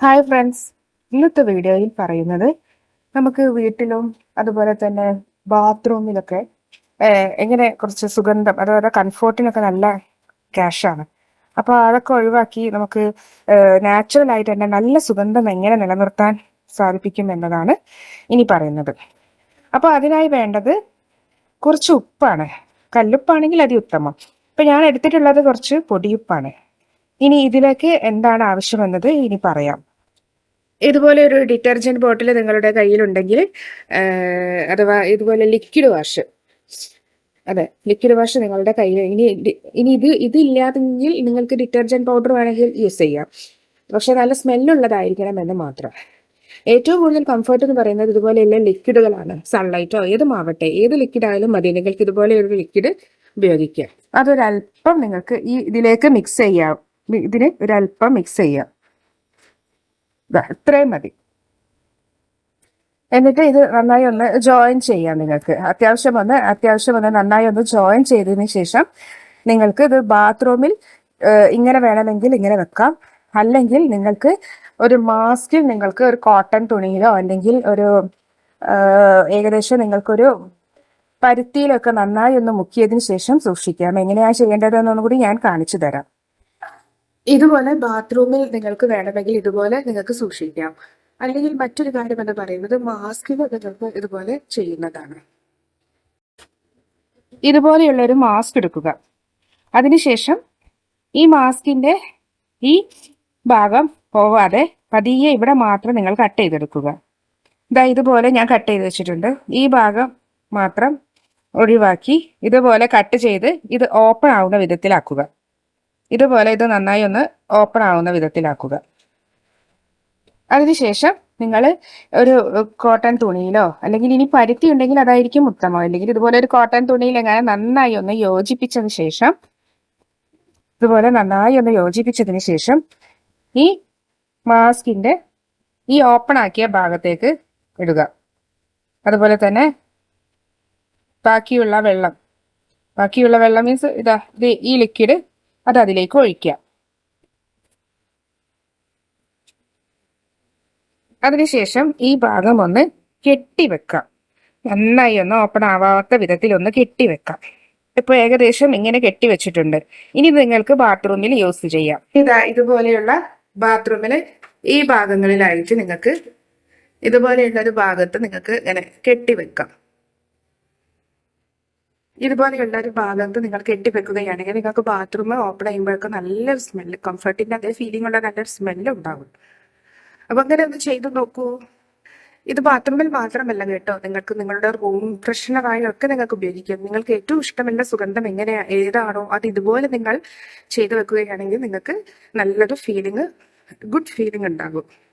Hi friends ഇന്നത്തെ വീഡിയോയിൽ പറയുന്നത് നമുക്ക് വീട്ടിലും അതുപോലെ തന്നെ ബാത്റൂമിലൊക്കെ എങ്ങനെ കുറച്ച് സുഗന്ധം അതുപോലെ കംഫോർട്ടിനൊക്കെ നല്ല ക്യാഷാണ് അപ്പോൾ അതൊക്കെ ഒഴിവാക്കി നമുക്ക് നാച്ചുറൽ ആയിട്ട് തന്നെ നല്ല സുഗന്ധം എങ്ങനെ നിലനിർത്താൻ സാധിപ്പിക്കും എന്നതാണ് ഇനി പറയുന്നത്. അപ്പോൾ അതിനായി വേണ്ടത് കുറച്ച് ഉപ്പാണ്. കല്ലുപ്പാണെങ്കിൽ അതി ഉത്തമം. ഇപ്പൊ ഞാൻ എടുത്തിട്ടുള്ളത് കുറച്ച് പൊടിയുപ്പാണ്. ഇനി ഇതിലേക്ക് എന്താണ് ആവശ്യമെന്നത് ഇനി പറയാം. ഇതുപോലെ ഒരു ഡിറ്റർജന്റ് ബോട്ടിൽ നിങ്ങളുടെ കയ്യിലുണ്ടെങ്കിൽ അഥവാ ഇതുപോലെ ലിക്വിഡ് വാഷ് അതെ ലിക്വിഡ് വാഷ് നിങ്ങളുടെ കയ്യിൽ ഇനി ഇനി ഇത് ഇതില്ലാതെങ്കിൽ നിങ്ങൾക്ക് ഡിറ്റർജന്റ് പൗഡർ വേണമെങ്കിൽ യൂസ് ചെയ്യാം. പക്ഷെ നല്ല സ്മെല്ലുള്ളതായിരിക്കണം എന്ന് മാത്രം. ഏറ്റവും കൂടുതൽ കംഫർട്ട് എന്ന് പറയുന്നത് ഇതുപോലെയുള്ള ലിക്വിഡുകളാണ് സൺലൈറ്റോ ഏതുമാവട്ടെ ഏത് ലിക്വിഡ് ആയാലും മതി. നിങ്ങൾക്ക് ഇതുപോലെ ഒരു ലിക്വിഡ് ഉപയോഗിക്കുക അതൊരല്പം നിങ്ങൾക്ക് ഈ ഇതിലേക്ക് മിക്സ് ചെയ്യാം. ഇതിന് ഒരല്പം മിക്സ് ചെയ്യാം. ദാ ഇത്രയും മതി. എന്നിട്ട് ഇത് നന്നായി ഒന്ന് ജോയിൻ ചെയ്യാം നിങ്ങൾക്ക്. അത്യാവശ്യം ഒന്ന് അത്യാവശ്യം ഒന്ന് നന്നായി ഒന്ന് ജോയിൻ ചെയ്തതിന് ശേഷം നിങ്ങൾക്ക് ഇത് ബാത്റൂമിൽ ഇങ്ങനെ വേണമെങ്കിൽ ഇങ്ങനെ വെക്കാം. അല്ലെങ്കിൽ നിങ്ങൾക്ക് ഒരു മാസ്കിൽ നിങ്ങൾക്ക് ഒരു കോട്ടൺ തുണിയിലോ അല്ലെങ്കിൽ ഒരു ഏകദേശം നിങ്ങൾക്കൊരു പരുത്തിയിലൊക്കെ നന്നായി ഒന്ന് മുക്കിയതിന് ശേഷം സൂക്ഷിക്കാം. എങ്ങനെയാണ് ചെയ്യേണ്ടതെന്നൊന്നും കൂടി ഞാൻ കാണിച്ചു തരാം. ഇതുപോലെ ബാത്റൂമിൽ നിങ്ങൾക്ക് വേണമെങ്കിൽ ഇതുപോലെ നിങ്ങൾക്ക് സൂക്ഷിക്കാം. അല്ലെങ്കിൽ മറ്റൊരു കാര്യം എന്ന് പറയുന്നത് മാസ്കിൽ നിങ്ങൾക്ക് ഇതുപോലെ ചെയ്യുന്നതാണ്. ഇതുപോലെയുള്ള ഒരു മാസ്ക് എടുക്കുക. അതിനുശേഷം ഈ മാസ്കിന്റെ ഈ ഭാഗം പോവാതെ പതിയെ ഇവിടെ മാത്രം നിങ്ങൾ കട്ട് ചെയ്തെടുക്കുക. ഇതാ ഇതുപോലെ ഞാൻ കട്ട് ചെയ്ത് വെച്ചിട്ടുണ്ട്. ഈ ഭാഗം മാത്രം ഒഴിവാക്കി ഇതുപോലെ കട്ട് ചെയ്ത് ഇത് ഓപ്പൺ ആവുന്ന വിധത്തിലാക്കുക. ഇതുപോലെ ഇത് നന്നായി ഒന്ന് ഓപ്പൺ ആവുന്ന വിധത്തിലാക്കുക. അതിനുശേഷം നിങ്ങൾ ഒരു കോട്ടൺ തുണിയിലോ അല്ലെങ്കിൽ ഇനി പരുത്തി ഉണ്ടെങ്കിൽ അതായിരിക്കും ഉത്തമം. അല്ലെങ്കിൽ ഇതുപോലെ ഒരു കോട്ടൺ തുണിയിൽ എങ്ങനെ നന്നായി ഒന്ന് യോജിപ്പിച്ചതിന് ശേഷം ഇതുപോലെ നന്നായി ഒന്ന് യോജിപ്പിച്ചതിന് ശേഷം ഈ മാസ്കിന്റെ ഈ ഓപ്പൺ ആക്കിയ ഭാഗത്തേക്ക് ഇടുക. അതുപോലെ തന്നെ ബാക്കിയുള്ള വെള്ളം. ബാക്കിയുള്ള വെള്ളം മീൻസ് ഇതാ ഈ ലിക്വിഡ് അത് അതിലേക്ക് ഒഴിക്കുക. അതിനുശേഷം ഈ ഭാഗം ഒന്ന് കെട്ടിവെക്കാം നന്നായി ഒന്ന് ഓപ്പൺ ആവാത്ത വിധത്തിൽ ഒന്ന് കെട്ടിവെക്കാം ഇപ്പൊ ഏകദേശം ഇങ്ങനെ കെട്ടിവെച്ചിട്ടുണ്ട്. ഇനി നിങ്ങൾക്ക് ബാത്റൂമിൽ യൂസ് ചെയ്യാം. ഇതാ ഇതുപോലെയുള്ള ബാത്റൂമിൽ ഈ ഭാഗങ്ങളിലായിട്ട് നിങ്ങൾക്ക് ഇതുപോലെയുള്ള ഒരു ഭാഗത്ത് നിങ്ങൾക്ക് ഇങ്ങനെ കെട്ടിവെക്കാം. ഇതുപോലെയുള്ള ഒരു ഭാഗത്ത് നിങ്ങൾ കെട്ടിവെക്കുകയാണെങ്കിൽ നിങ്ങൾക്ക് ബാത്റൂം ഓപ്പൺ ചെയ്യുമ്പോഴൊക്കെ നല്ലൊരു സ്മെല്ല് കംഫർട്ടിന്റെ അതേ ഫീലിംഗ് ഉള്ള നല്ലൊരു സ്മെല്ല് ഉണ്ടാകും അപ്പൊ അങ്ങനെ ഒന്ന് ചെയ്തു നോക്കൂ. ഇത് ബാത്റൂമിൽ മാത്രമല്ല കേട്ടോ. നിങ്ങൾക്ക് നിങ്ങളുടെ റൂം ഫ്രഷ്നറായി ഒക്കെ നിങ്ങൾക്ക് ഉപയോഗിക്കാം. നിങ്ങൾക്ക് ഏറ്റവും ഇഷ്ടമുള്ള സുഗന്ധം എങ്ങനെയാ ഏതാണോ അത് ഇതുപോലെ നിങ്ങൾ ചെയ്തു വെക്കുകയാണെങ്കിൽ നിങ്ങൾക്ക് നല്ലൊരു ഫീലിംഗ് ഗുഡ് ഫീലിംഗ് ഉണ്ടാകും.